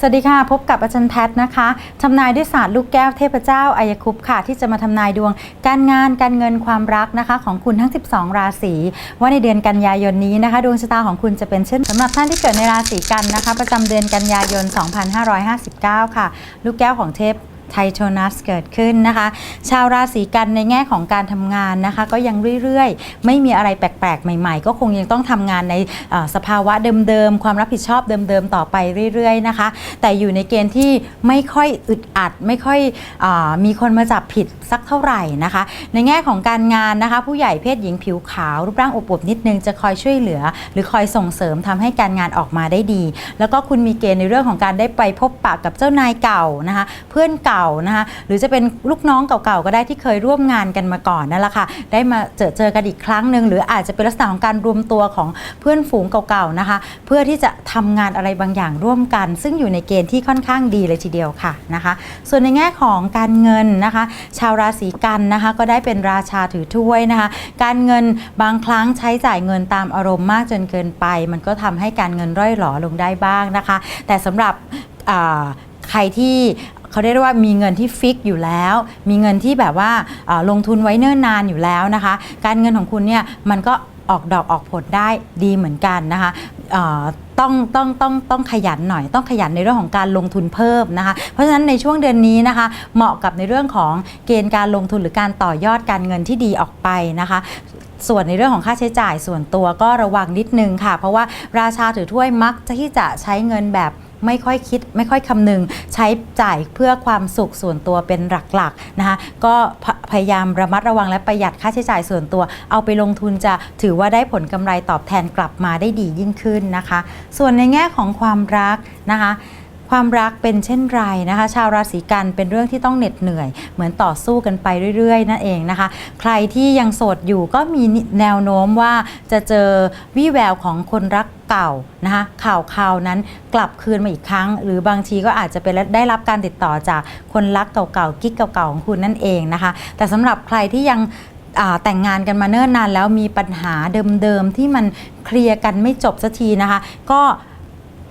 สวัสดีค่ะ พบกับอาจารย์แพทย์นะคะทำนายด้วยศาสตร์ลูกแก้วเทพเจ้าอายคุปต์ค่ะ ที่จะมาทำนายดวง การงานการเงินความรักนะคะ ของคุณทั้ง 12 ราศีว่าในเดือนกันยายนนี้นะคะ ดวงชะตาของคุณจะเป็นเช่นสำหรับท่านที่เกิดในราศีกันนะคะ ประจำเดือนกันยายน 2559 ค่ะ ลูกแก้วของเทพ ไทโทนัสเกิดขึ้นนะคะ ชาวราศีกันในแง่ของการทำงานนะคะ ก็ยังเรื่อยๆ ไม่มีอะไรแปลกๆ ใหม่ ๆ ก็คงยังต้องทำงานในสภาวะเดิมๆ ความรับผิดชอบเดิมๆ ต่อไปเรื่อยๆนะคะ แต่อยู่ในเกณฑ์ที่ไม่ค่อยอึดอัด ไม่ค่อยอมีคนมาจับผิดสักเท่าไหร่นะคะ ในแง่ของการงานนะคะ ผู้ใหญ่เพศหญิงผิวขาว รูปร่างอวบๆนิดนึงจะคอยช่วยเหลือ หรือคอยส่งเสริมทำให้การงานออกมาได้ดี แล้วก็คุณมีเกณฑ์ในเรื่องของการได้ไปพบปะกับเจ้านายเก่านะคะ เพื่อนเก่านะคะหรือจะเป็นลูกน้องเก่าๆก็ได้ที่เคยร่วมงานกันมาก่อนนั่นแหละค่ะได้มาเจอเจอกันอีกครั้งหนึ่งหรืออาจจะเป็นลักษณะของการรวมตัวของเพื่อนฝูงเก่าๆนะคะ เพื่อที่จะทำงานอะไรบางอย่างร่วมกัน ซึ่งอยู่ในเกณฑ์ที่ค่อนข้างดีเลยทีเดียวค่ะนะคะ ส่วนในแง่ของการเงินนะคะ ชาวราศีกันนะคะก็ได้เป็นราชาถือถ้วยนะคะ การเงินบางครั้งใช้จ่ายเงินตามอารมณ์มากจนเกินไป มันก็ทำให้การเงินร่อยหลอลงได้บ้างนะคะ แต่สำหรับใครที่ เขาเรียกได้ว่ามีเงินที่ฟิกอยู่แล้ว มีเงินที่แบบว่าลงทุนไว้เนิ่นนานอยู่แล้วนะคะ การเงินของคุณเนี่ยมันก็ออกดอกออกผลได้ดีเหมือนกันนะคะต้องต้องต้องต้องขยันหน่อย ต้องขยันในเรื่องของการลงทุนเพิ่มนะคะ เพราะฉะนั้นในช่วงเดือนนี้นะคะ เหมาะกับในเรื่องของเกณฑ์การลงทุนหรือการต่อยอดการเงินที่ดีออกไปนะคะส่วนในเรื่องของค่าใช้จ่ายส่วนตัวก็ระวังนิดนึงค่ะ เพราะว่าราชาถือถ้วยมักจะที่จะใช้เงินแบบ ไม่ค่อยคิดไม่ค่อยคำนึง ใช้จ่ายเพื่อความสุขส่วนตัวเป็นหลักๆนะคะก็พพยายามระมัดระวังและประหยัดค่าใช้จ่ายส่วนตัว เอาไปลงทุนจะถือว่าได้ผลกำไรตอบแทนกลับมาได้ดียิ่งขึ้นนะคะ ส่วนในแง่ของความรักนะคะ ความรักเป็นเช่นไรนะคะ ชาวราศีกันเป็นเรื่องที่ต้องเหน็ดเหนื่อย เหมือนต่อสู้กันไปเรื่อยๆนั่นเองนะคะ ใครที่ยังโสดอยู่ก็มีแนวโน้มว่าจะเจอวี่แววของคนรักเก่านะคะข่าวข่าวนั้นกลับคืนมาอีกครั้ง หรือบางทีก็อาจจะเป็นได้รับการติดต่อจากคนรักเก่าๆกิ๊กเก่าๆของคุณนั่นเองนะคะ แต่สำหรับใครที่ยังแต่งงานกันมาเนิ่นนานแล้วมีปัญหาเดิมๆที่มันเคลียร์กันไม่จบสักทีนะคะ ก็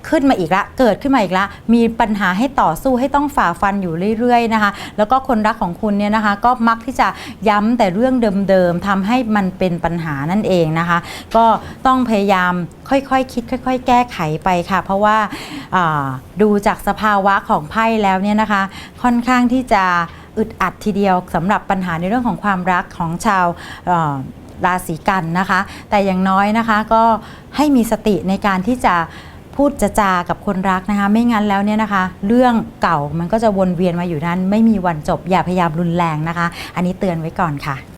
ขึ้นมาอีกละ เกิดขึ้นมาอีกละ มีปัญหาให้ต่อสู้ให้ต้องฝ่าฟันอยู่เรื่อยๆนะคะ แล้วก็คนรักของคุณเนี่ยนะคะ ก็มักที่จะย้ำแต่เรื่องเดิมๆทำให้มันเป็นปัญหานั่นเองนะคะ ก็ต้องพยายามค่อยๆคคิด ค่อย ๆ แก้ไขไปค่ะ เพราะว่าดูจากสภาวะของไพ่แล้วเนี่ยนะคะ ค่อนข้างที่จะอึดอัดทีเดียวสำหรับปัญหาในเรื่องของความรักของชาวราศีกันนะคะ แต่อย่างน้อยนะคะก็ให้มีสติในการที่จะ พูดจะจากับคนรักนะคะ ไม่งั้นแล้วเนี่ยนะคะ เรื่องเก่ามันก็จะวนเวียนมาอยู่นั้น ไม่มีวันจบอย่าพยายามรุนแรงนะคะ อันนี้เตือนไว้ก่อนค่ะ